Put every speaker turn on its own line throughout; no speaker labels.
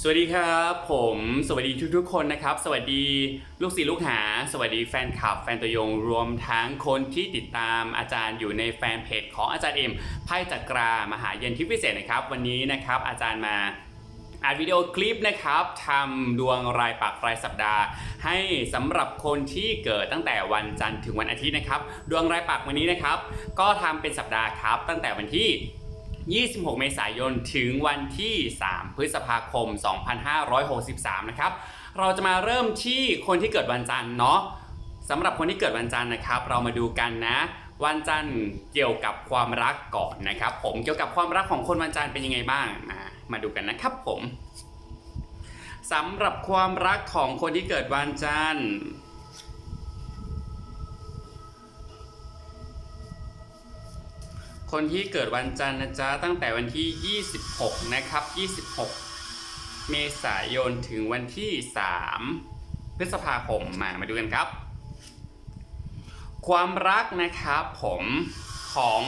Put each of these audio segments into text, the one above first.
สวัสดีครับ ผมสวัสดีทุกๆคนนะครับ สวัสดีลูกศิษย์ลูกหา สวัสดีแฟนคลับ แฟนตัวยงรวมทั้งคนที่ติดตามอาจารย์อยู่ในแฟนเพจของอาจารย์เอ็มไพ่จักรามหาเย็นทิพย์พิเศษนะครับ วันนี้นะครับอาจารย์มาอัดวิดีโอคลิปนะครับทำดวงรายปักรายสัปดาห์ ให้สำหรับคนที่เกิดตั้งแต่วันจันทร์ถึงวันอาทิตย์นะครับ ดวงรายปักวันนี้นะครับ ก็ทำเป็นสัปดาห์ครับ ตั้งแต่วันที่ 26 เมษายน ถึงวันที่ 3 พฤษภาคม 2563 นะครับ เราจะมาเริ่มที่คนที่เกิดวันจันทร์เนาะสำหรับคนที่เกิดวันจันทร์นะครับ เรามาดูกันนะ วันจันทร์เกี่ยวกับความรักก่อนนะครับ ผมเกี่ยวกับความรักของคนวันจันทร์เป็นยังไงบ้างมามาดูกันนะครับผมสำหรับความรักของคนที่เกิดวันจันทร์ คนที่เกิดวันจันทร์นะจ๊ะตั้งแต่วันที่ 26 นะครับ 26 เมษายนถึงวันที่ 3 พฤษภาคมมามาดูกันครับ ความรักนะครับผมของ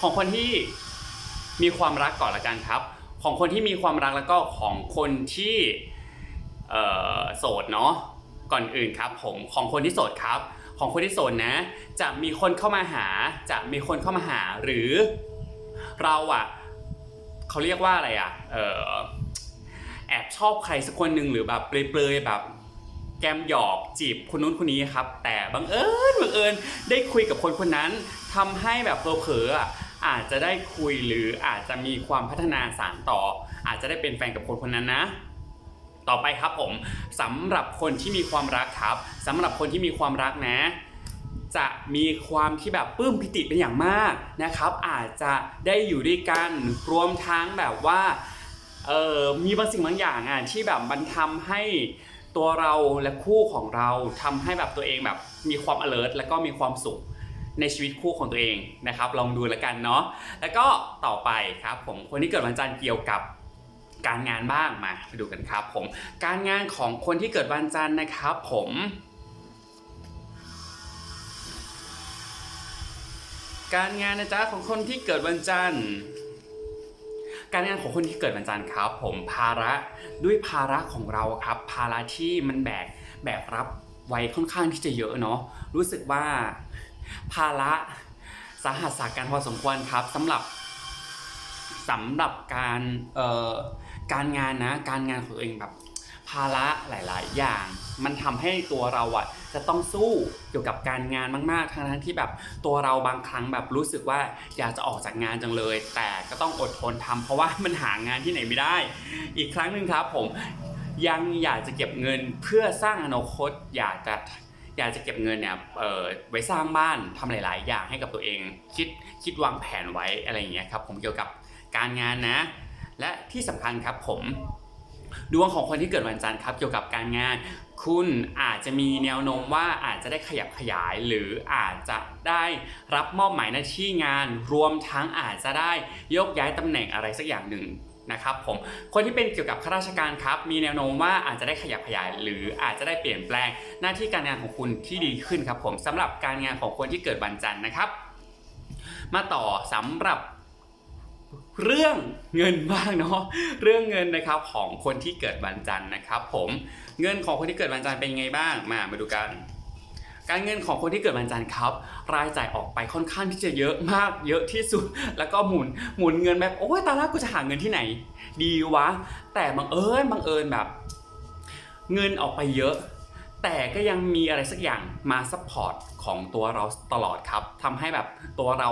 ของคนที่มีความรักก่อนละกันครับ ของคนที่มีความรักแล้วก็ของคนที่โสดเนาะก่อนอื่นครับผมของคนที่โสดครับ ของคนที่โสดนะ จะมีคนเข้ามาหา จะมีคนเข้ามาหาหรือเราอะเขาเรียกว่าอะไรอะเออแอบชอบใครสักคนหนึ่งหรือแบบเปลยๆแบบแกมหยอกจีบคนนู้นคนนี้ครับ แต่บังเอิญบังเอิญได้คุยกับคนคนนั้นทำให้แบบเผลอๆอะอาจจะได้คุยหรืออาจจะมีความพัฒนาสารต่อ อาจจะได้เป็นแฟนกับคนคนนั้นนะ ต่อไปครับผมสำหรับคนที่มีความรักครับสำหรับคนที่มีความรักนะ จะมีความที่แบบปลื้มปิติเป็นอย่างมากนะครับ อาจจะได้อยู่ด้วยกันรวมทั้งแบบว่าเออมีบางสิ่งบางอย่างอะที่แบบมันทำให้ตัวเราและคู่ของเราทำให้แบบตัวเองแบบมีความ alert แล้วก็มีความสุขในชีวิตคู่ของตัวเองนะครับ ลองดูแล้วกันเนาะแล้วก็ต่อไปครับผมคนที่เกิดวันจันทร์เกี่ยวกับ การงานบ้างมาไปดูกันครับผมการงานของคนที่เกิดวันจันทร์นะครับผมการงานนะจ๊ะของคนที่เกิดวันจันทร์ การงานของคนที่เกิดวันจันทร์ครับผมภาระด้วยภาระของเราครับ ภาระที่มันแบกแบกรับไว้ค่อนข้างที่จะเยอะเนาะรู้สึกว่าภาระสาหัสสาการพอสมควรครับสำหรับสำหรับการเอ่อ การงานนะการงานของตัวเองแบบภาระหลาย ๆ อย่าง มันทำให้ตัวเราอะจะต้องสู้เกี่ยวกับการงานมาก ๆ ทั้งๆที่แบบตัวเราบางครั้งแบบรู้สึกว่าอยากจะออกจากงานจังเลย แต่ก็ต้องอดทนทำเพราะว่ามันหางานที่ไหนไม่ได้ อีกครั้งหนึ่งครับผมยังอยากจะเก็บเงินเพื่อสร้างอนาคตอยากจะอยากจะเก็บเงินเนี่ยเออไว้สร้างบ้านทำหลาย ๆ อย่างให้กับตัวเอง คิดคิดวางแผนไว้อะไรอย่างเงี้ยครับผมเกี่ยวกับการงานนะ และที่สำคัญครับผมดวงของคนที่เกิดวันจันทร์ครับเกี่ยวกับการงาน คุณอาจจะมีแนวโน้มว่าอาจจะได้ขยับขยาย หรืออาจจะได้รับมอบหมายหน้าที่งาน รวมทั้งอาจจะได้ยกย้ายตำแหน่งอะไรสักอย่างหนึ่งนะครับผมคนที่เป็นเกี่ยวกับข้าราชการครับ มีแนวโน้มว่าอาจจะได้ขยับขยาย หรืออาจจะได้เปลี่ยนแปลงหน้าที่การงานของคุณที่ดีขึ้นครับผมสำหรับการงานของคนที่เกิดวันจันทร์นะครับ มาต่อสำหรับ เรื่องเงินบ้างเนาะเรื่องเงินนะครับของคนที่เกิดวันจันทร์นะครับ ผมเงินของคนที่เกิดวันจันทร์เป็นยังไงบ้างมามาดูกัน การเงินของคนที่เกิดวันจันทร์ครับ รายจ่ายออกไปค่อนข้างที่จะเยอะมากเยอะที่สุด แล้วก็หมุนหมุนเงินแบบโอ้ยตายละกูจะหาเงินที่ไหน ดีวะ แต่บังเอิญบังเอิญแบบ เงินออกไปเยอะ แต่ก็ยังมีอะไรสักอย่างมาซัพพอร์ตของตัวเราตลอดครับทำให้แบบตัวเรา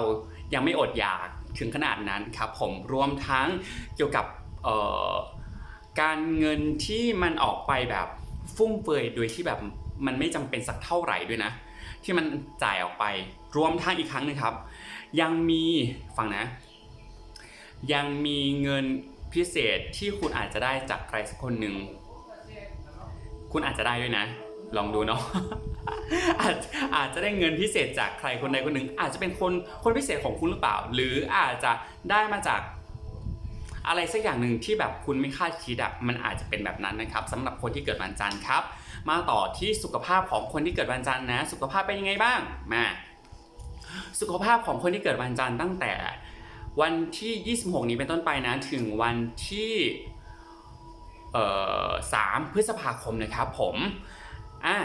ยังไม่อดอยาก ถึงขนาดนั้นครับผมรวมทั้งเกี่ยวกับการเงินที่มันออกไปแบบฟุ่มเฟือยโดยที่แบบมันไม่จำเป็นสักเท่าไหร่ด้วยนะ ที่มันจ่ายออกไปรวมทั้งอีกครั้งนึงครับ ยังมีฟังนะ ยังมีเงินพิเศษที่คุณอาจจะได้จากใครสักคนหนึ่งคุณอาจจะได้ด้วยนะ ลองดูเนาะอาจอาจจะได้เงินพิเศษจากใครคนใดคนหนึ่ง อาจจะเป็นคนคนพิเศษของคุณหรือเปล่า หรืออาจจะได้มาจากอะไรสักอย่างหนึ่งที่แบบคุณไม่คาดคิดอะมันอาจจะเป็นแบบนั้นนะครับสำหรับคนที่เกิดวันจันทร์ครับ มาต่อที่สุขภาพของคนที่เกิดวันจันทร์นะ สุขภาพเป็นยังไงบ้างมาสุขภาพของคนที่เกิดวันจันทร์ตั้งแต่วันที่ 26 นี้เป็นต้นไปนะ ถึงวันที่เอ่อ3พฤษภาคมนะครับผม อะ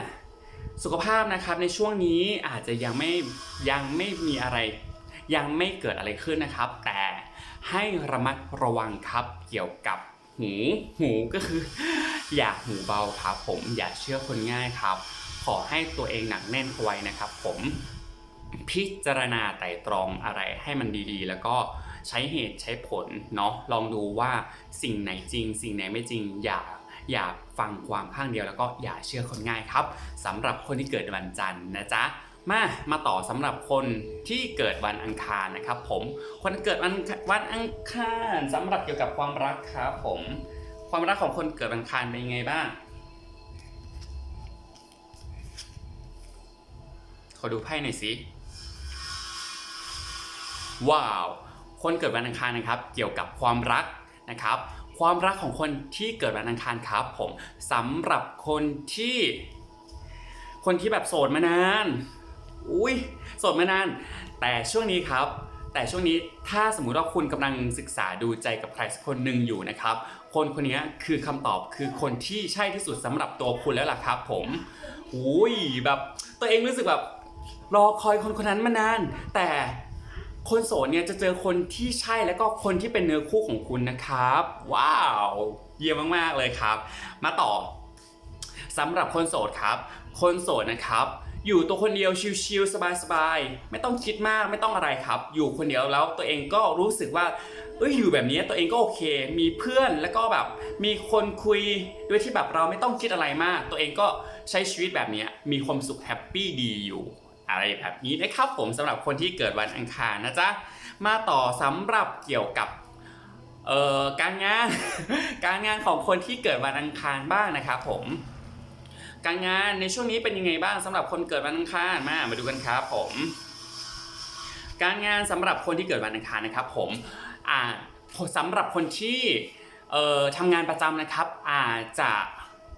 สุขภาพนะครับในช่วงนี้อาจจะยังไม่ยังไม่มีอะไร ยังไม่เกิดอะไรขึ้นนะครับ แต่ให้ระมัดระวังครับเกี่ยวกับหูหูก็คือ อย่าหูเบาครับผมอย่าเชื่อคนง่ายครับ ขอให้ตัวเองหนักแน่นไว้นะครับ ผมพิจารณาไตร่ตรองอะไรให้มันดีๆ แล้วก็ใช้เหตุใช้ผลเนาะลองดูว่าสิ่งไหนจริง สิ่งไหนไม่จริงอย่า อย่าฟังความข้างเดียวแล้วก็อย่าเชื่อคนง่ายครับสำหรับคนที่เกิดวันจันทร์นะจ๊ะมามาต่อสำหรับคนที่เกิดวันอังคารนะครับ ผมคนเกิดวันวันอังคารสำหรับเกี่ยวกับความรักครับผม ความรักของคนเกิดวันอังคารเป็นยังไงบ้างขอดูไพ่หน่อยสิว้าว คนเกิดวันอังคารนะครับ เกี่ยวกับความรักนะครับ ความรักของคนที่เกิดวันอังคารครับผมสำหรับคนที่ คนที่แบบโสดมานาน อุ้ยโสดมานาน แต่ช่วงนี้ครับ แต่ช่วงนี้ถ้าสมมุติว่าคุณกำลังศึกษาดูใจกับใครสักคนหนึ่งอยู่นะครับ คนคนนี้คือคำตอบคือคนที่ใช่ที่สุดสำหรับตัวคุณแล้วล่ะครับ ผมอุ้ยแบบตัวเองรู้สึกแบบรอคอยคนคนนั้นมานาน แต่ คนโสดเนี่ยจะเจอคนที่ใช่แล้วก็คนที่เป็นเนื้อคู่ของคุณนะครับ ว้าว เยี่ยมมากๆเลยครับ มาต่อสำหรับคนโสดครับ คนโสดนะครับอยู่ตัวคนเดียวชิลๆสบายๆไม่ต้องคิดมากไม่ต้องอะไรครับ อยู่คนเดียวแล้วตัวเองก็รู้สึกว่าเอ้ยอยู่แบบนี้ตัวเองก็โอเค มีเพื่อนแล้วก็แบบมีคนคุยโดยที่แบบเราไม่ต้องคิดอะไรมาก ตัวเองก็ใช้ชีวิตแบบนี้มีความสุขแฮปปี้ดีอยู่ อะไรแบบนี้นะครับผมสำหรับคนที่เกิดวันอังคารนะจ๊ะมาต่อสำหรับเกี่ยวกับเอ่อการงาน การงานของคนที่เกิดวันอังคารบ้างนะครับผมการงานในช่วงนี้เป็นยังไงบ้างสำหรับคนเกิดวันอังคารมามาดูกันครับผม การงานสำหรับคนที่เกิดวันอังคารนะครับ ผมอ่าสำหรับคนที่เอ่อทำงานประจำนะครับ อาจจะ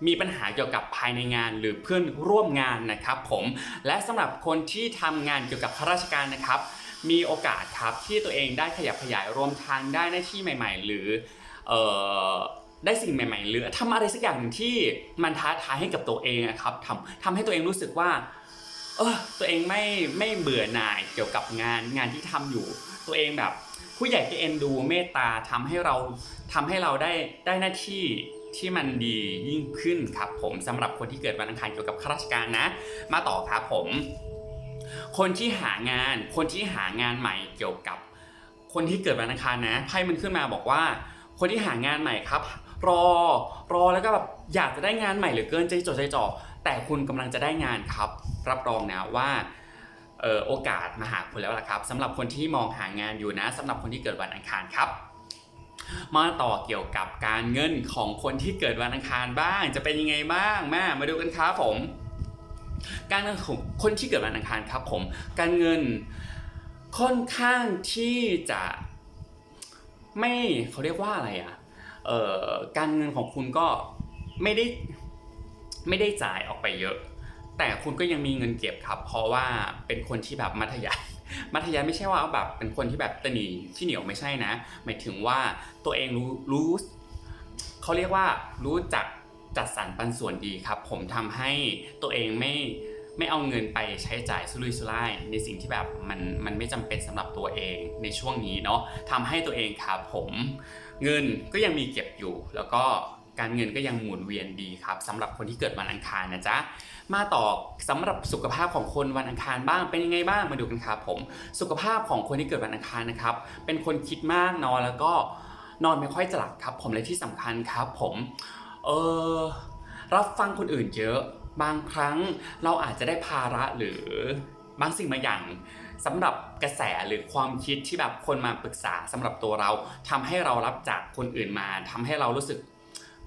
มีปัญหาเกี่ยวกับภายในงานหรือเพื่อนร่วมงานนะครับผมและสำหรับคนที่ทำงานเกี่ยวกับข้าราชการนะครับ มีโอกาสครับที่ตัวเองได้ขยับขยายรวมทางได้หน้าที่ใหม่ ๆ หรือได้สิ่งใหม่ ๆ หรือทำอะไรสักอย่างที่มันท้าทายให้กับตัวเองอะครับทำทำให้ตัวเองรู้สึกว่าเออตัวเองไม่ไม่เบื่อหน่ายเกี่ยวกับงานงานที่ทำอยู่ ตัวเองแบบผู้ใหญ่ก็เอ็นดูเมตตาทำให้เราทำให้เราได้ได้หน้าที่ ที่มันดียิ่งขึ้นครับผมสำหรับคนที่เกิดวันอังคารเกี่ยวกับข้าราชการนะ มาต่อครับผม คนที่หางานคนที่หางานใหม่เกี่ยวกับ คนที่เกิดวันอังคารนะไพ่มันขึ้นมาบอกว่า คนที่หางานใหม่ครับ รอรอแล้วก็แบบอยากจะได้งานใหม่เหลือเกินใจจดใจจ่อแต่คุณกำลังจะได้งานครับ รับรองนะว่าออโอกาสมาหาคุณแล้วล่ะครับสำหรับคนที่มองหางานอยู่นะสำหรับคนที่เกิดวันอังคารครับ มาต่อเกี่ยวกับการเงินของคนที่เกิดวันอังคารบ้าง จะเป็นยังไงบ้างแมามาดูกันครับผม การเงินของคนที่เกิดวันอังคารครับผม การเงินค่อนข้างที่จะไม่เขาเรียกว่าอะไรอะเอ่อการเงินของคุณก็ไม่ได้ไม่ได้จ่ายออกไปเยอะ แต่คุณก็ยังมีเงินเก็บครับ เพราะว่าเป็นคนที่แบบมัธยัสถ์ มัธยัสถ์ไม่ใช่ว่าแบบเป็นคนที่แบบตะหนีที่เหนียวไม่ใช่นะ หมายถึงว่าตัวเองรู้รู้เขาเรียกว่ารู้จักจัดสรรปันส่วนดีครับ ผมทำให้ตัวเองไม่ไม่เอาเงินไปใช้จ่ายสุรุ่ยสุร่ายในสิ่งที่แบบมันมันไม่จำเป็นสำหรับตัวเองในช่วงนี้เนาะทำให้ตัวเองครับผมเงินก็ยังมีเก็บอยู่แล้วก็ การเงินก็ยังหมุนเวียนดีครับสำหรับคนที่เกิดวันอังคารนะจ๊ะมาต่อสำหรับสุขภาพของคนวันอังคารบ้างเป็นยังไงบ้างมาดูกันครับผมสุขภาพของคนที่เกิดวันอังคารนะครับเป็นคนคิดมากนอนแล้วก็นอนไม่ค่อยจะหลับครับผมและที่สำคัญครับผมเออรับฟังคนอื่นเยอะบางครั้งเราอาจจะได้ภาระหรือบางสิ่งบางอย่างสำหรับกระแสหรือความคิดที่แบบคนมาปรึกษาสำหรับตัวเราทำให้เรารับจากคนอื่นมาทำให้เรารู้สึก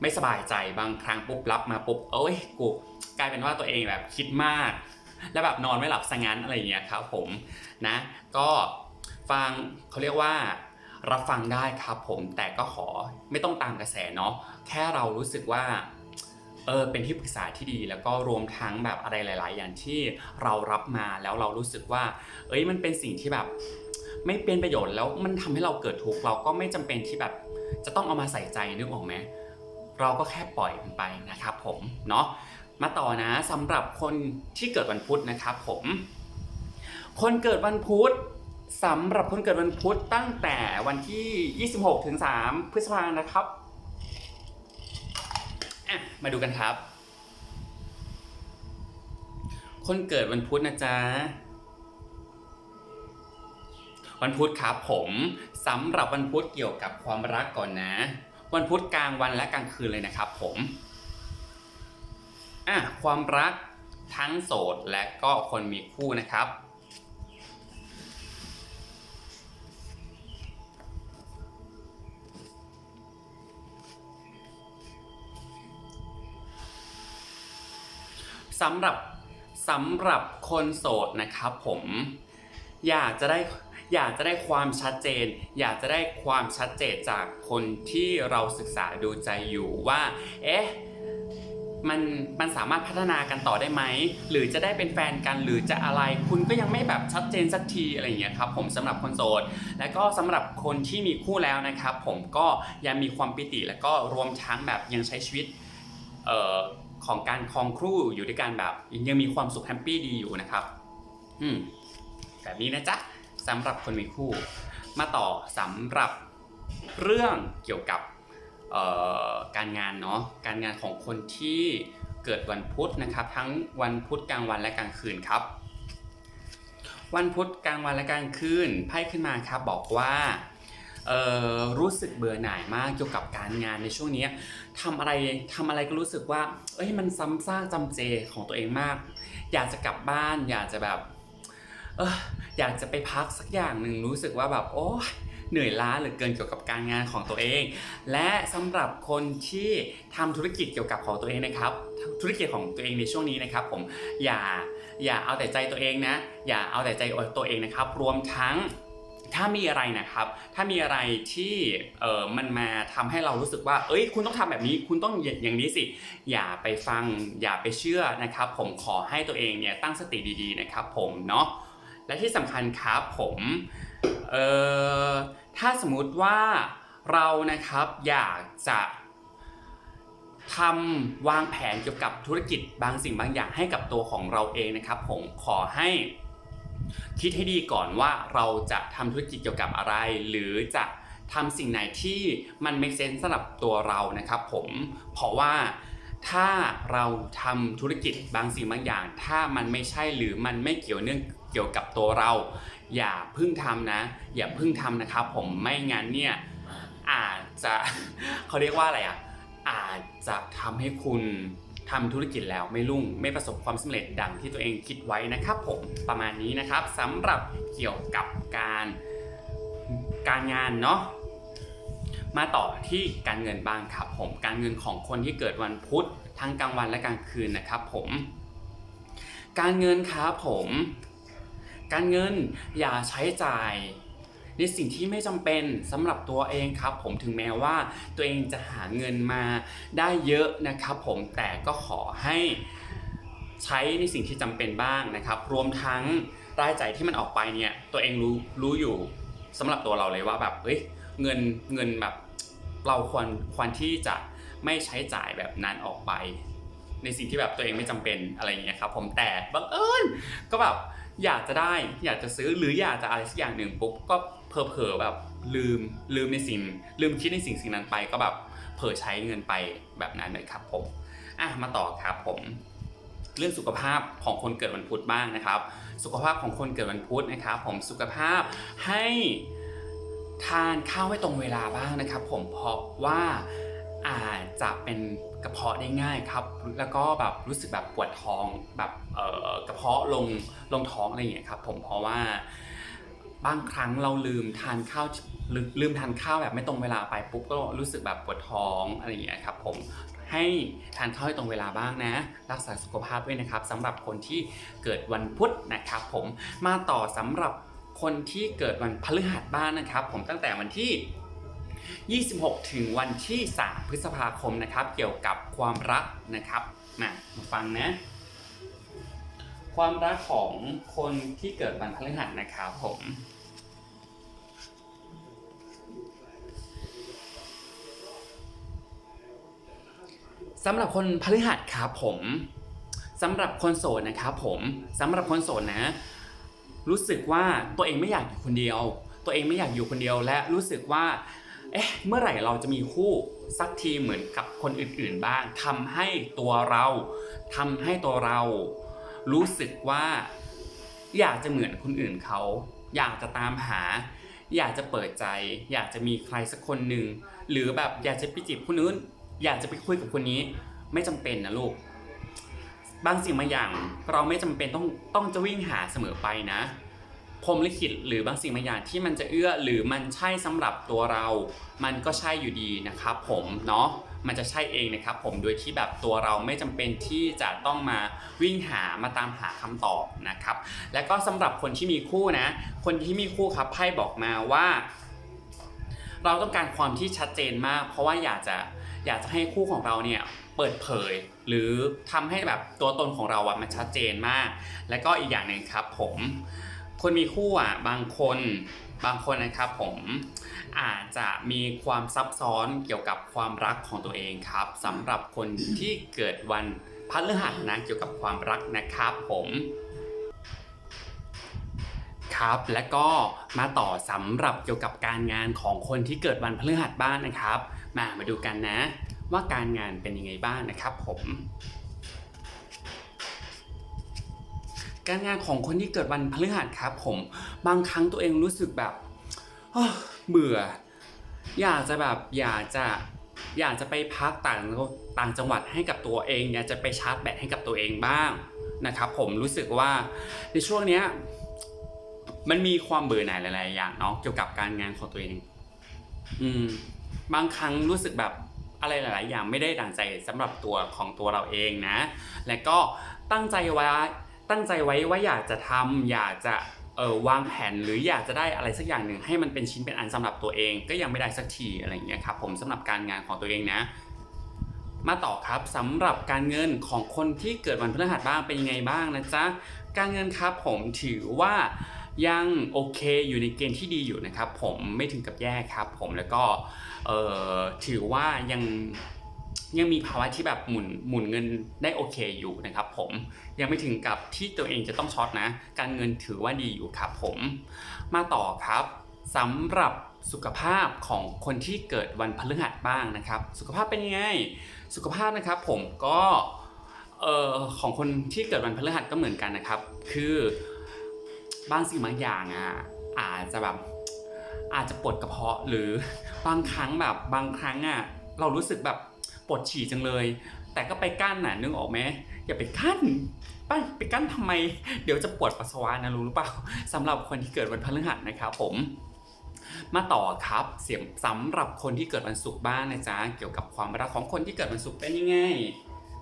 ไม่สบายใจบางครั้งปุ๊บรับมาปุ๊บเอ้ยกูกลายเป็นว่าตัวเองแบบคิดมาก แล้วแบบนอนไม่หลับซะงั้นอะไรอย่างเงี้ยครับผมนะ ก็ฟังเขาเรียกว่ารับฟังได้ครับผมแต่ก็ขอไม่ต้องตามกระแสเนาะแค่เรารู้สึกว่าเออเป็นที่ปรึกษาที่ดีแล้วก็รวมทั้งแบบอะไรหลาย ๆ อย่างที่เรารับมาแล้วเรารู้สึกว่า เอ้ยมันเป็นสิ่งที่แบบไม่เป็นประโยชน์แล้วมันทำให้เราเกิดทุกข์เราก็ไม่จำเป็นที่แบบจะต้องเอามาใส่ใจนึกออกไหม เราก็แค่ปล่อยมันไปนะครับผมเนาะมาต่อนะสำหรับคนที่เกิดวันพุธนะครับผม คนเกิดวันพุธสำหรับคนเกิดวันพุธตั้งแต่วันที่ 26ถึง3พฤษภาคมนะครับมาดูกันครับ คนเกิดวันพุธนะจ๊ะวันพุธครับผมสำหรับวันพุธเกี่ยวกับความรักก่อนนะ วันพุธกลางวันและกลางคืนเลยนะครับผมอะความรักทั้งโสดและก็คนมีคู่นะครับ สำหรับสำหรับคนโสดนะครับผม อยากจะได้ อยากจะได้ความชัดเจน อยากจะได้ความชัดเจนจากคนที่เราศึกษาดูใจอยู่ว่าเอ๊ะมันมันสามารถพัฒนากันต่อได้ไหม หรือจะได้เป็นแฟนกันหรือจะอะไร คุณก็ยังไม่แบบชัดเจนสักทีอะไรอย่างเงี้ยครับผมสำหรับคนโสด และก็สำหรับคนที่มีคู่แล้วนะครับ ผมก็ยังมีความปิติและก็รวมทั้งแบบยังใช้ชีวิตเอ่อของการครองครู่อยู่ด้วยกันแบบ ยังมีความสุขแฮปปี้ดีอยู่นะครับ อืมแบบนี้นะจ๊ะ สำหรับคนมีคู่ มาต่อสำหรับเรื่องเกี่ยวกับการงานเนาะการงานของคนที่เกิดวันพุธนะครับ ทั้งวันพุธกลางวันและกลางคืนครับ วันพุธกลางวันและกลางคืนไพ่ขึ้นมาครับบอกว่ารู้สึกเบื่อหน่ายมากเกี่ยวกับการงานในช่วงนี้ทำอะไรทำอะไรก็รู้สึกว่า เอ้ยมันซ้ำซากจำเจของตัวเองมาก อยากจะกลับบ้าน อยากจะแบบ เอออยากจะไปพักสักอย่างหนึ่งรู้สึกว่าแบบโอ้เหนื่อยล้าเหลือเกินเกี่ยวกับการงานของตัวเอง และสำหรับคนที่ทำธุรกิจเกี่ยวกับของตัวเองนะครับ ธุรกิจของตัวเองในช่วงนี้นะครับ ผมอย่าอย่าเอาแต่ใจตัวเองนะ อย่าเอาแต่ใจตัวเองนะครับ รวมทั้งถ้ามีอะไรนะครับ ถ้ามีอะไรที่เออมันมาทำให้เรารู้สึกว่า เอ้ย คุณต้องทำแบบนี้ คุณต้องอย่างนี้สิ อย่าไปฟัง อย่าไปเชื่อนะครับ ผมขอให้ตัวเองเนี่ยตั้งสติดีๆนะครับ ผมเนาะ และที่สำคัญครับผมเอ่อถ้าสมมติว่าเรานะครับอยากจะทำวางแผนเกี่ยวกับธุรกิจบางสิ่งบางอย่างให้กับตัวของเราเองนะครับผมขอให้คิดให้ดีก่อนว่าเราจะทำธุรกิจเกี่ยวกับอะไร หรือจะทำสิ่งไหนที่มัน make sense สำหรับตัวเรานะครับผมเพราะว่าถ้าเราทำธุรกิจบางสิ่งบางอย่าง ถ้ามันไม่ใช่หรือมันไม่เกี่ยวเนื่อง เกี่ยวกับตัวเรา อย่าพึ่งทำนะ อย่าพึ่งทำนะครับ ผมไม่งั้นเนี่ยอาจจะเขาเรียกว่าอะไรอะอาจจะทำให้คุณทำธุรกิจแล้วไม่รุ่งไม่ประสบความสำเร็จดังที่ตัวเองคิดไว้นะครับ ผมประมาณนี้นะครับสำหรับเกี่ยวกับการการงานเนาะมาต่อที่การเงินบ้างครับ ผมการเงินของคนที่เกิดวันพุธทั้งกลางวันและกลางคืนนะครับ ผม การเงินครับผม การเงินอย่าใช้จ่าย ในสิ่งที่ไม่จำเป็นสำหรับตัวเองครับ ผมถึงแม้ว่าตัวเองจะหาเงินมาได้เยอะนะครับ ผมแต่ก็ขอให้ใช้ในสิ่งที่จำเป็นบ้างนะครับ รวมทั้งรายจ่ายที่มันออกไปเนี่ยตัวเองรู้รู้อยู่สำหรับตัวเราเลยว่าแบบเฮ้ยเงินเงินแบบเราควรควรที่จะไม่ใช้จ่ายแบบนั้นออกไป ในสิ่งที่แบบตัวเองไม่จำเป็นอะไรอย่างเงี้ยครับ ผมแต่บังเอิญก็แบบ อยากจะได้อยากจะซื้อหรืออยากจะอะไรสักอย่างหนึ่งปุ๊บก็เพอเพอๆแบบลืมลืมในสิ่งลืมคิดในสิ่งสิ่งนั้นไปก็แบบเผลอใช้เงินไปแบบนั้นเลยครับผมอะมาต่อครับผมเรื่องสุขภาพของคนเกิดวันพุธบ้างนะครับ สุขภาพของคนเกิดวันพุธนะครับ ผมสุขภาพให้ทานข้าวให้ตรงเวลาบ้างนะครับ ผมเพราะว่า อาจจะเป็นกระเพาะได้ง่ายครับ แล้วก็แบบรู้สึกแบบปวดท้องแบบกระเพาะลงลงท้องอะไรอย่างเงี้ยครับผมเพราะว่าบางครั้งเราลืมทานข้าวลืมลืมทานข้าวแบบไม่ตรงเวลาไปปุ๊บก็รู้สึกแบบปวดท้องอะไรอย่างเงี้ยครับผมให้ทานข้าวให้ตรงเวลาบ้างนะ รักษาสุขภาพด้วยนะครับสำหรับคนที่เกิดวันพุธนะครับผมมาต่อสำหรับคนที่เกิดวันพฤหัสบ้างนะครับ ผมตั้งแต่วันที่ 26 ถึงวันที่ 3 พฤษภาคมนะครับ เกี่ยวกับความรักนะครับมามาฟังนะ ความรักของคนที่เกิดวันพฤหัสนะครับผมสำหรับคนพฤหัสครับผมสำหรับคนโสดนะครับผมสำหรับคนโสดนะ รู้สึกว่าตัวเองไม่อยากอยู่คนเดียว ตัวเองไม่อยากอยู่คนเดียวและรู้สึกว่า เอ๊ะเมื่อไหร่เราจะมีคู่สักทีเหมือนกับคนอื่นๆบ้างทำให้ตัวเราทำให้ตัวเรา รู้สึกว่า อยากจะเหมือนคนอื่นเขา อยากจะตามหา อยากจะเปิดใจ อยากจะมีใครสักคนหนึ่งหรือแบบอยากจะไปจีบคนนู้น อยากจะไปคุยกับคนนี้ ไม่จำเป็นนะลูกบางสิ่งบางอย่างเราไม่จำเป็นต้องต้องจะวิ่งหาเสมอไปนะ พรมลิขิตหรือบางสิ่งบางอย่างที่มันจะเอื้อหรือมันใช่สำหรับตัวเรา มันก็ใช่อยู่ดีนะครับผมเนาะมันจะใช่เองนะครับผมโดยที่แบบตัวเราไม่จำเป็นที่จะต้องมาวิ่งหามาตามหาคำตอบนะครับ และก็สำหรับคนที่มีคู่นะ คนที่มีคู่ครับไพ่บอกมาว่า เราต้องการความที่ชัดเจนมาก เพราะว่าอยากจะอยากจะให้คู่ของเราเนี่ยเปิดเผย หรือทำให้แบบตัวตนของเราอะมันชัดเจนมาก และก็อีกอย่างหนึ่งครับผม คนมีคู่อะบางคนบางคนนะครับผมอาจจะมีความซับซ้อนเกี่ยวกับความรักของตัวเองครับสำหรับคนที่เกิดวันพฤหัสนะเกี่ยวกับความรักนะครับผมครับและก็มาต่อสำหรับเกี่ยวกับการงานของคนที่เกิดวันพฤหัสบ้างนะครับ มามาดูกันนะ ว่าการงานเป็นยังไงบ้างนะครับผม การงานของคนที่เกิดวันพฤหัสครับผมบางครั้งตัวเองรู้สึกแบบเบื่อ อยากจะแบบอยากจะอยากจะไปพักต่างต่างจังหวัดให้กับตัวเอง อยากจะไปชาร์จแบตให้กับตัวเองบ้างนะครับผมรู้สึกว่าในช่วงเนี้ยมันมีความเบื่อหน่ายหลาย ๆ อย่างเนาะเกี่ยวกับการงานของตัวเอง อืม บางครั้งรู้สึกแบบอะไรหลาย ๆ อย่างไม่ได้ดังใจสำหรับตัวของตัวเราเองนะ และก็ตั้งใจไว้ ตั้งใจไว้ว่าอยากจะทำอยากจะเออวางแผนหรืออยากจะได้อะไรสักอย่างหนึ่งให้มันเป็นชิ้นเป็นอันสำหรับตัวเอง ก็ยังไม่ได้สักทีอะไรอย่างเงี้ยครับผมสำหรับการงานของตัวเองนะ มาต่อครับสำหรับการเงินของคนที่เกิดวันพฤหัสบ้างเป็นยังไงบ้างนะจ๊ะการเงินครับผมถือว่ายังโอเคอยู่ในเกณฑ์ที่ดีอยู่นะครับผมไม่ถึงกับแย่ครับผมแล้วก็เออถือว่ายัง ยังมีภาวะที่แบบหมุนหมุนเงินได้โอเคอยู่นะครับผมยังไม่ถึงกับที่ตัวเองจะต้องช็อตนะ การเงินถือว่าดีอยู่ครับผม มาต่อครับสำหรับสุขภาพของคนที่เกิดวันพฤหัสบ้างนะครับ สุขภาพเป็นยังไง สุขภาพนะครับผมก็เอ่อของคนที่เกิดวันพฤหัสก็เหมือนกันนะครับ คือบางสิ่งบางอย่างอะอาจจะแบบอาจจะปวดกระเพาะหรือบางครั้งแบบบางครั้งอะเรารู้สึกแบบ ปวดฉี่จังเลย แต่ก็ไปกั้นน่ะนึกออกไหมอย่าไปกั้นไปไปกั้นทำไม เดี๋ยวจะปวดปัสสาวะนะรู้หรือเปล่าสำหรับคนที่เกิดวันพฤหัสนะครับผมมาต่อครับเสียงสำหรับคนที่เกิดวันศุกร์บ้างนะจ๊ะเกี่ยวกับความรักของคนที่เกิดวันศุกร์เป็นยังไง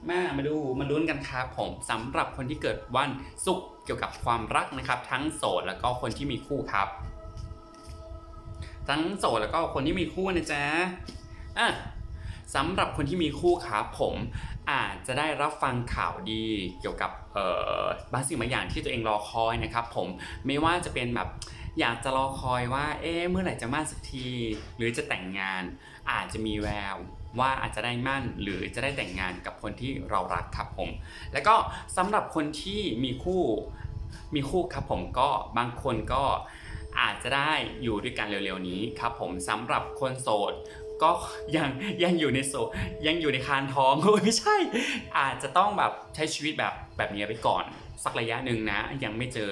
มามาดูมาลุ้นกันครับผมสำหรับคนที่เกิดวันศุกร์เกี่ยวกับความรักนะครับ ทั้งโสดแล้วก็คนที่มีคู่ครับ ทั้งโสดแล้วก็คนที่มีคู่นะจ๊ะอะ สำหรับคนที่มีคู่ครับผมอาจจะได้รับฟังข่าวดีเกี่ยวกับบางสิ่งบางอย่างที่ตัวเองรอคอยนะครับผมไม่ว่าจะเป็นแบบอยากจะรอคอยว่าเอ๊ะเมื่อไหร่จะมั่นสักที หรือจะแต่งงาน อาจจะมีแววว่าอาจจะได้มั่นหรือจะได้แต่งงานกับคนที่เรารักครับผม แล้วก็สำหรับคนที่มีคู่มีคู่ครับผมก็บางคนก็อาจจะได้อยู่ด้วยกันเร็วๆนี้ครับผมสำหรับคนโสด ก็ยังยังอยู่ในโสดยังอยู่ในคานท้องไม่ใช่ อาจจะต้องแบบใช้ชีวิตแบบแบบนี้ไปก่อน สักระยะหนึ่งนะ ยังไม่เจอ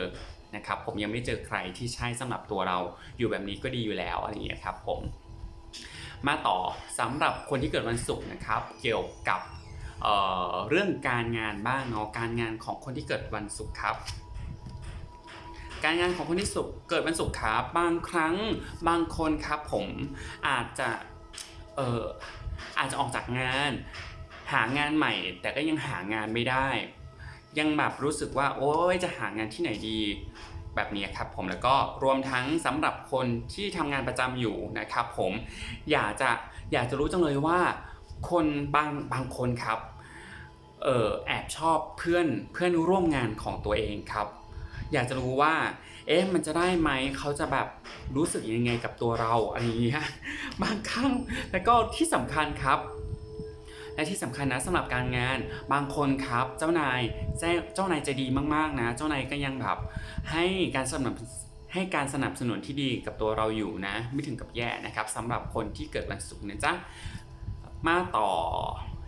นะครับผมยังไม่เจอใครที่ใช่สำหรับตัวเราอยู่แบบนี้ก็ดีอยู่แล้วอะไรอย่างเงี้ยครับผมมาต่อสำหรับคนที่เกิดวันศุกร์นะครับ เกี่ยวกับเเรื่องการงานบ้างเนาะการงานของคนที่เกิดวันศุกร์ครับการงานของคนที่สุขเกิดวันศุกร์ครับบางครั้งบางคนครับผมอาจจะ เอออาจจะออกจากงาน หางานใหม่ แต่ก็ยังหางานไม่ได้ ยังแบบรู้สึกว่า โอ้ยจะหางานที่ไหนดี แบบนี้ครับผมแล้วก็รวมทั้งสำหรับคนที่ทำงานประจำอยู่นะครับผมอยากจะอยากจะรู้จังเลยว่า คนบางบางคนครับเออแอบชอบเพื่อนเพื่อนร่วมงานของตัวเองครับ อยากจะรู้ว่า เอ๊ะมันจะได้ไหมเขาจะแบบรู้สึกยังไงกับตัวเราอะไรอย่างเงี้ยบางครั้งแล้วก็ที่สำคัญครับ และที่สำคัญนะสำหรับการงานบางคนครับเจ้านายเจ้านายใจะดีมากๆนะ เจ้านายก็ยังแบบให้การสนับให้การสนับสนุนที่ดีกับตัวเราอยู่นะ ไม่ถึงกับแย่นะครับสำหรับคนที่เกิดวันศุกร์นะจ๊ะมาต่อ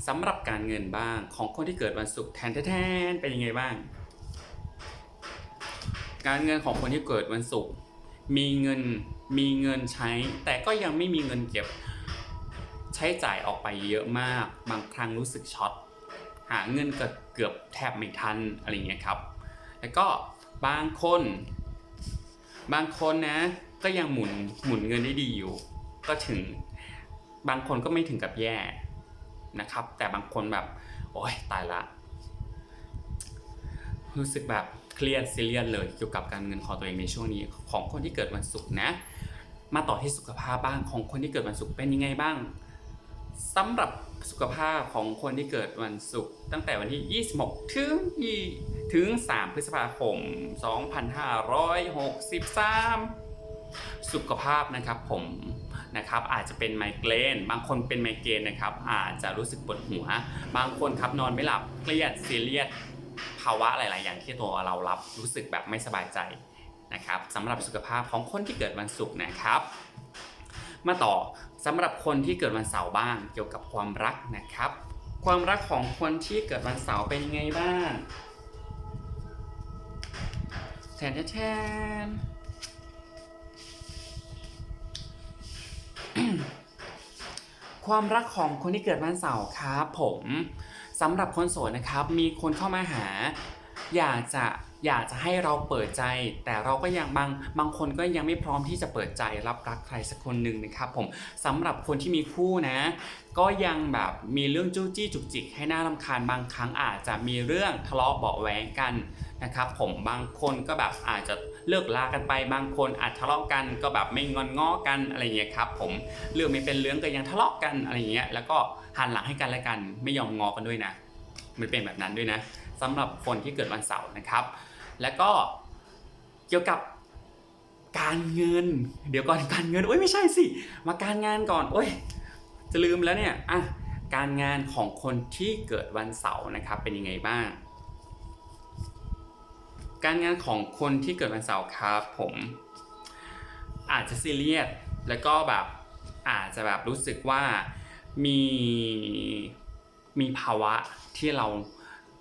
สำหรับการเงินบ้างของคนที่เกิดวันศุกร์แทนแทนเป็นยังไงบ้าง การเงินของคนที่เกิดวันศุกร์มีเงินมีเงินใช้ แต่ก็ยังไม่มีเงินเก็บ ใช้จ่ายออกไปเยอะมาก บางครั้งรู้สึกช็อตหาเงินเกือบเกือบแทบไม่ทันอะไรเงี้ยครับ แล้วก็บางคน บางคนนะก็ยังหมุนหมุนเงินได้ดีอยู่ ก็ถึงบางคนก็ไม่ถึงกับแย่นะครับ แต่บางคนแบบ โอ๊ยตายละ รู้สึกแบบ เครียดซีเรียสเลยเกี่ยวกับการเงินของตัวเองในช่วงนี้ของคนที่เกิดวันศุกร์นะ มาต่อที่สุขภาพบ้างของคนที่เกิดวันศุกร์เป็นยังไงบ้างสำหรับสุขภาพของคนที่เกิดวันศุกร์ตั้งแต่วันที่ 26 ถึงถึง 3 พฤษภาคม 2563 สุขภาพนะครับผมนะครับอาจจะเป็นไมเกรนบางคนเป็นไมเกรนนะครับอาจจะรู้สึกปวดหัว บางคนครับนอนไม่หลับเครียดซีเรียส ภาวะหลาย ๆ อย่างที่ตัวเรารับรู้สึกแบบไม่สบายใจนะครับสำหรับสุขภาพของคนที่เกิดวันศุกร์นะครับ มาต่อสำหรับคนที่เกิดวันเสาร์บ้างเกี่ยวกับความรักนะครับ ความรักของคนที่เกิดวันเสาร์เป็นยังไงบ้างแทนแทนความรักของคนที่เกิดวันเสาร์ครับผม สำหรับคนโสดนะครับมีคนเข้ามาหา อยากจะอยากจะให้เราเปิดใจ แต่เราก็ยังบางบางคนก็ยังไม่พร้อมที่จะเปิดใจรับรักใครสักคนหนึ่งนะครับผมสำหรับคนที่มีคู่นะ ก็ยังแบบมีเรื่องจู้จี้จุกจิกให้หน่ารำคาญบางครั้งอาจจะมีเรื่องทะเลาะเบาะแว้งกันนะครับผมบางคนก็แบบอาจจะเลิกลากันไปบางคนอาจทะเลาะกันก็แบบไม่งอนง้อกันอะไรอย่างเงี้ยครับผมเรื่องไม่เป็นเรื่องก็ยังทะเลาะกันอะไรอย่างเงี้ยแล้วก็ หันหลังให้กันและกันไม่ยอมงอกันด้วยนะ มันเป็นแบบนั้นด้วยนะสำหรับคนที่เกิดวันเสาร์นะครับ แล้วก็เกี่ยวกับการเงิน เดี๋ยวก่อนการเงินโอ้ยไม่ใช่สิ มาการงานก่อนโอ้ยจะลืมแล้วเนี่ยอะการงานของคนที่เกิดวันเสาร์นะครับเป็นยังไงบ้าง การงานของคนที่เกิดวันเสาร์ครับผมอาจจะซีเรียสแล้วก็แบบอาจจะแบบรู้สึกว่า มีมีภาวะที่เรา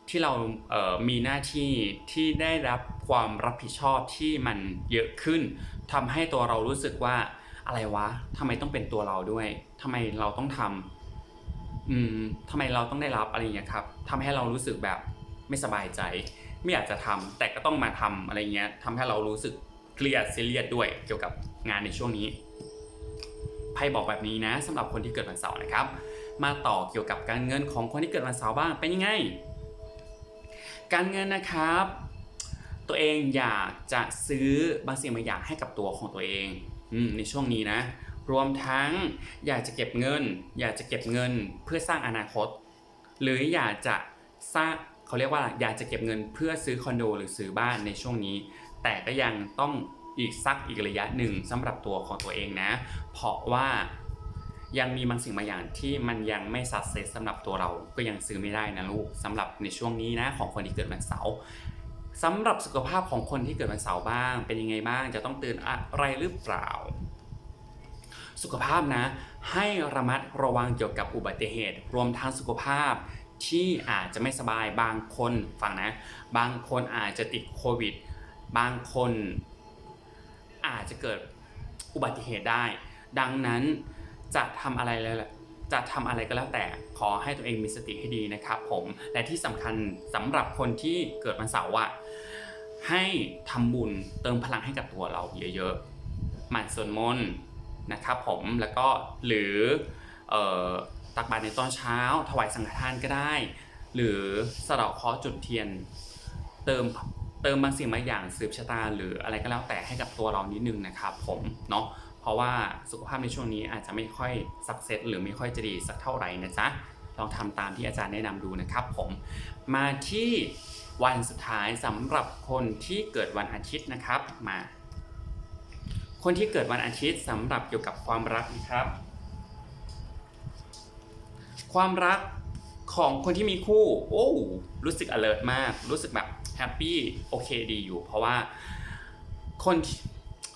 ที่เราเอ่อมีหน้าที่ที่ได้รับความรับผิดชอบที่มันเยอะขึ้นทำให้ตัวเรารู้สึกว่าอะไรวะทำไมต้องเป็นตัวเราด้วยทำไมเราต้องทำอืมทำไมเราต้องได้รับอะไรอย่างเงี้ยครับทำให้เรารู้สึกแบบไม่สบายใจ ไม่อยากจะทำแต่ก็ต้องมาทำอะไรเงี้ยทำให้เรารู้สึกเครียดซีเรียสด้วยเกี่ยวกับงานในช่วงนี้ ไพ่บอกแบบนี้นะสำหรับคนที่เกิดวันเสาร์นะครับ มาต่อเกี่ยวกับการเงินของคนที่เกิดวันเสาร์บ้างเป็นยังไง การเงินนะครับ ตัวเองอยากจะซื้อบางสิ่งบางอย่างให้กับตัวของตัวเองอในช่วงนี้นะ รวมทั้งอยากจะเก็บเงิน อยากจะเก็บเงินเพื่อสร้างอนาคต หรืออยากจะสร้างเขาเรียกว่าอยากจะเก็บเงินเพื่อซื้อคอนโดหรือซื้อบ้านในช่วงนี้ แต่ก็ยังต้อง อีกสักอีกระยะหนึ่งสำหรับตัวของตัวเองนะ เพราะว่ายังมีบางสิ่งบางอย่างที่มันยังไม่สัดเซสสำหรับตัวเราก็ยังซื้อไม่ได้นะลูกสำหรับในช่วงนี้นะของคนที่เกิดวันเสาร์สำหรับสุขภาพของคนที่เกิดวันเสาร์บ้าง เป็นยังไงบ้างจะต้องตือนอะไรหรือเปล่า สุขภาพนะ ให้ระมัดระวังเกี่ยวกับอุบัติเหตุ รวมทั้งสุขภาพที่อาจจะไม่สบายบางคนฟังนะ บางคนอาจจะติดโควิด บางคน อาจจะเกิดอุบัติเหตุได้ ดังนั้นจะทำอะไรแล้วจะทำอะไรก็แล้วแต่ขอให้ตัวเองมีสติให้ดีนะครับผมและที่สำคัญสำหรับคนที่เกิดวันเสาร์อะให้ทำบุญเติมพลังให้กับตัวเราเยอะๆหมั่นสวดมนต์นะครับผมแล้วก็หรืออตักบาตรในตอนเช้า ถวายสังฆทานก็ได้ หรือสะเดาะเคาะจุดเทียนเติม เติมบางสิ่งบางอย่างสืบชะตาหรืออะไรก็แล้วแต่ให้กับตัวเรานิดนึงนะครับผมเนาะเพราะว่าสุขภาพในช่วงนี้อาจจะไม่ค่อยสักเซสหรือไม่ค่อยจะดีสักเท่าไหร่นะจ๊ะลองทำตามที่อาจารย์แนะนำดูนะครับผมมาที่วันสุดท้ายสำหรับคนที่เกิดวันอาทิตย์นะครับมา คนที่เกิดวันอาทิตย์สำหรับเกี่ยวกับความรักนะครับ ความรักของคนที่มีคู่ โอ้รู้สึก alert มาก รู้สึกแบบ แฮปปี้โอเคดีอยู่ เพราะว่าคน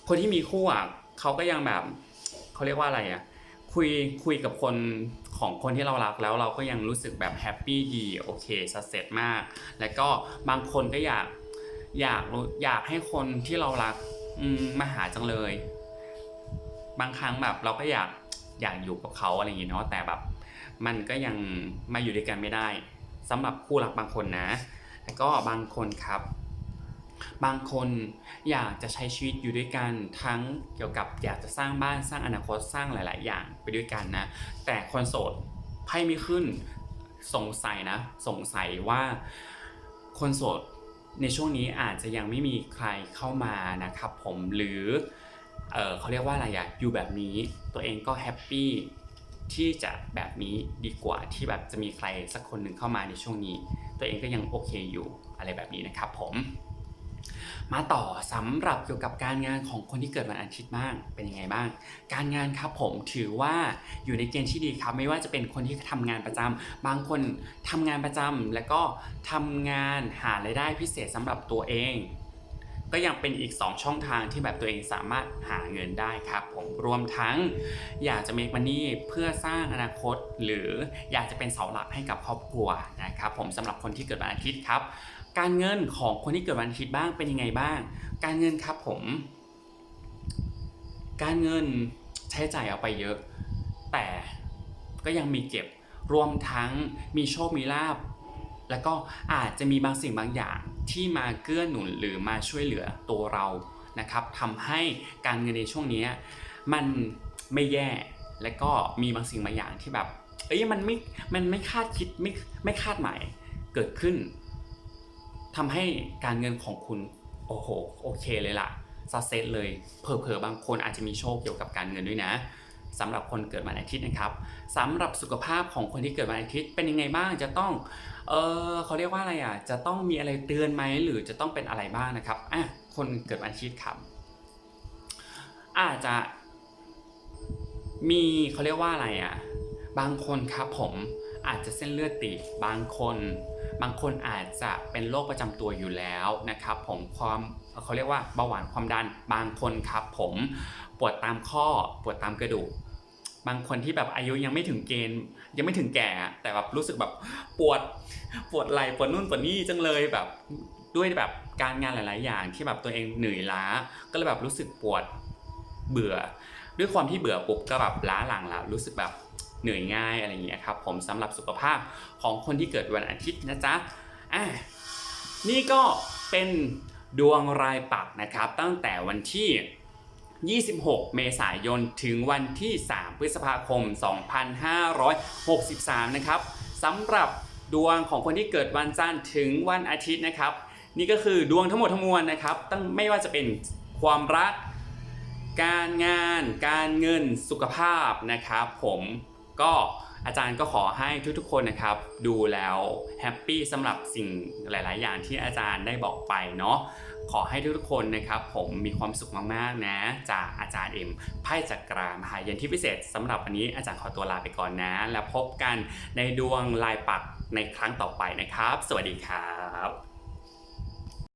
คนที่มีคู่อะเขาก็ยังแบบเขาเรียกว่าอะไรอะคุยคุยกับคนของคนที่เรารักแล้วเราก็ยังรู้สึกแบบแฮปปี้ดีโอเคสัเสร็จมาก แล้วก็บางคนก็อยากอยากอยากให้คนที่เรารักมาหาจังเลย บางครั้งแบบเราก็อยากอยากอยู่กับเขาอะไรอย่างเงี้ยเนาะแต่แบบ มันก็ยังมาอยู่ด้วยกันไม่ได้สำหรับคู่รักบางคนนะ แล้วก็บางคนครับ บางคนอยากจะใช้ชีวิตอยู่ด้วยกันทั้งเกี่ยวกับอยากจะสร้างบ้านสร้างอนาคตสร้างหลาย ๆ อย่างไปด้วยกันนะ แต่คนโสดไพ่ไม่ขึ้นสงสัยนะ สงสัยว่าคนโสดในช่วงนี้อาจจะยังไม่มีใครเข้ามานะครับผมหรือเออเขาเรียกว่าอะไรอะอยู่แบบนี้ตัวเองก็แฮปปี้ ที่จะแบบนี้ดีกว่าที่แบบจะมีใครสักคนหนึ่งเข้ามาในช่วงนี้ ตัวเองก็ยังโอเคอยู่อะไรแบบนี้นะครับผม มาต่อสำหรับเกี่ยวกับการงานของคนที่เกิดวันอาทิตย์บ้างเป็นยังไงบ้าง การงานครับผมถือว่าอยู่ในเกณฑ์ที่ดีครับ ไม่ว่าจะเป็นคนที่ทำงานประจำบางคนทำงานประจำแล้วก็ทำงานหารายได้พิเศษสำหรับตัวเอง ก็ยังเป็นอีก 2 ช่องทางที่แบบตัวเองสามารถหาเงินได้ครับผมรวมทั้งอยากจะ make money เพื่อสร้างอนาคต หรืออยากจะเป็นเสาหลักให้กับครอบครัวนะครับผมสำหรับคนที่เกิดวันอาทิตย์ครับ การเงินของคนที่เกิดวันอาทิตย์บ้างเป็นยังไงบ้าง การเงินครับผม การเงินใช้จ่ายเอาไปเยอะ แต่ก็ยังมีเก็บรวมทั้งมีโชคมีลาบ แล้วก็อาจจะมีบางสิ่งบางอย่างที่มาเกื้อหนุนหรือมาช่วยเหลือตัวเรานะครับทำให้การเงินในช่วงนี้มันไม่แย่ และก็มีบางสิ่งบางอย่างที่แบบเอ้ยมันไม่ มันไม่คาดคิดไม่ไม่คาดหมายเกิดขึ้นทำให้การเงินของคุณโอ้โหโอเคเลยล่ะซัเซตเลยเผลอๆบางคนอาจจะมีโชคเกี่ยวกับการเงินด้วยนะ สำหรับคนเกิดวันอาทิตย์นะครับสำหรับสุขภาพของคนที่เกิดวันอาทิตย์เป็นยังไงบ้างจะต้องเออเขาเรียกว่าอะไรอะจะต้องมีอะไรเตือนไหมหรือจะต้องเป็นอะไรบ้างนะครับอะคนเกิดวันอาทิตย์ครับ อาจจะมีเขาเรียกว่าอะไรอะบางคนครับผมอาจจะเส้นเลือดตีบบางคน บางคนอาจจะเป็นโรคประจำตัวอยู่แล้วนะครับ ผมความเขาเรียกว่าเบาหวานความดันบางคนครับผม ปวดตามข้อปวดตามกระดูก บางคนที่แบบอายุยังไม่ถึงเกณฑ์ ยังไม่ถึงแก่แต่แบบรู้สึกแบบปวดปวดไหล่ปวดนู่นปวดนี่จังเลยแบบด้วยแบบการงานหลาย ๆ อย่างที่แบบตัวเองเหนื่อยล้า ก็เลยแบบรู้สึกปวดเบื่อ ด้วยความที่เบื่อปุ๊บก็แบบล้าหลังแล้วรู้สึกแบบเหนื่อยง่ายอะไรอย่างเงี้ยครับผมสำหรับสุขภาพของคนที่เกิดวันอาทิตย์นะจ๊ะอะนี่ก็เป็นดวงรายปักนะครับ ตั้งแต่วันที่ 26 เมษายน ถึงวันที่ 3 พฤษภาคม 2563 นะครับสำหรับดวงของคนที่เกิดวันจันทร์ถึงวันอาทิตย์นะครับ นี่ก็คือดวงทั้งหมดทั้งมวลนะครับ ตั้งไม่ว่าจะเป็นความรัก การงาน การเงินสุขภาพนะครับ ผมก็อาจารย์ก็ขอให้ทุกๆคนนะครับ ดูแล้วแฮปปี้สำหรับสิ่งหลาย ๆ อย่างที่อาจารย์ได้บอกไปเนาะ ขอให้ทุกคนนะครับผมมีความสุขมากๆนะ จากอาจารย์เอ็มไพ่จักรามหายันที่พิเศษสำหรับวันนี้อาจารย์ขอตัวลาไปก่อนนะ แล้วพบกันในดวงลายปักในครั้งต่อไปนะครับ สวัสดีครับ